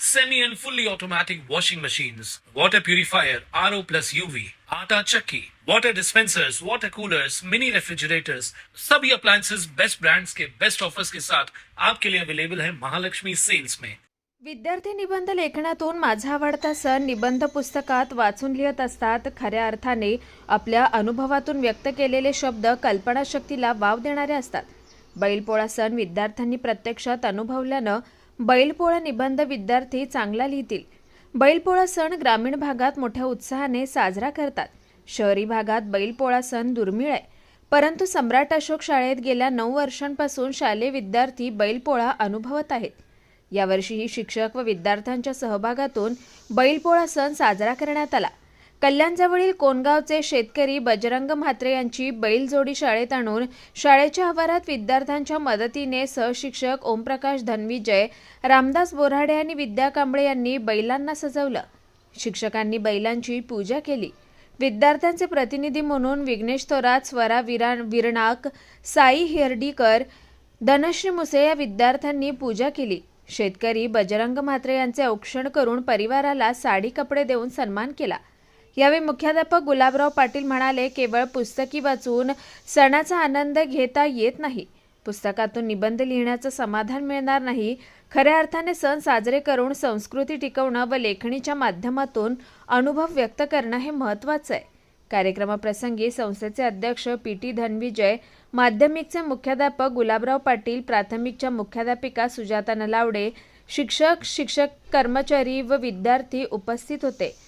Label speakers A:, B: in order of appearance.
A: semi and fully automatic washing machines, water purifier, RO plus UV, आटा चक्की, water dispensers, water coolers, mini refrigerators, सभी appliances. Best brands के best offers के साथ आपके लिए अवेलेबल है महालक्ष्मी सेल्स में
B: विद्यार्थी निबंध लेखनातून माझा आवडता सण निबंध पुस्तकात वाचून लिहित असतात. खऱ्या अर्थाने आपल्या अनुभवातून व्यक्त केलेले शब्द कल्पनाशक्तीला वाव देणारे असतात. बैलपोळा सण विद्यार्थ्यांनी प्रत्यक्षात अनुभवल्यानं बैलपोळा निबंध विद्यार्थी चांगला लिहितील. बैलपोळा सण ग्रामीण भागात मोठ्या उत्साहाने साजरा करतात. शहरी भागात बैलपोळा सण दुर्मिळ आहे. परंतु सम्राट अशोक शाळेत गेल्या नऊ वर्षांपासून शालेय विद्यार्थी बैलपोळा अनुभवत आहेत. यावर्षीही शिक्षक व विद्यार्थ्यांच्या सहभागातून बैलपोळा सण साजरा करण्यात आला. कल्याणजवळील कोणगावचे शेतकरी बजरंग म्हात्रे यांची बैलजोडी शाळेत आणून शाळेच्या आवारात विद्यार्थ्यांच्या मदतीने सहशिक्षक ओमप्रकाश धनविजय रामदास बोराडे आणि विद्या कांबळे यांनी बैलांना सजवलं. शिक्षकांनी बैलांची पूजा केली. विद्यार्थ्यांचे प्रतिनिधी म्हणून विघ्नेश थोरात स्वरा विरा विरणाक साई हिरडीकर धनश्री मुसे या विद्यार्थ्यांनी पूजा केली. शेतकरी बजरंग म्हात्रे यांचे औक्षण करून परिवाराला साडी कपडे देऊन सन्मान केला. यावेळी मुख्याध्यापक गुलाबराव पाटील म्हणाले केवळ पुस्तकी वाचून सणाचा आनंद घेता येत नाही. पुस्तकातून निबंध लिहिण्याचं समाधान मिळणार नाही. खऱ्या अर्थाने सण साजरे करून संस्कृती टिकवणं व लेखणीच्या माध्यमातून अनुभव व्यक्त करणं हे महत्त्वाचं आहे. कार्यक्रमाप्रसंगी संस्थेचे अध्यक्ष पी टी धनविजय माध्यमिकचे मुख्याध्यापक गुलाबराव पाटील प्राथमिकच्या मुख्याध्यापिका सुजाता नलावडे शिक्षक शिक्षक कर्मचारी व विद्यार्थी उपस्थित होते.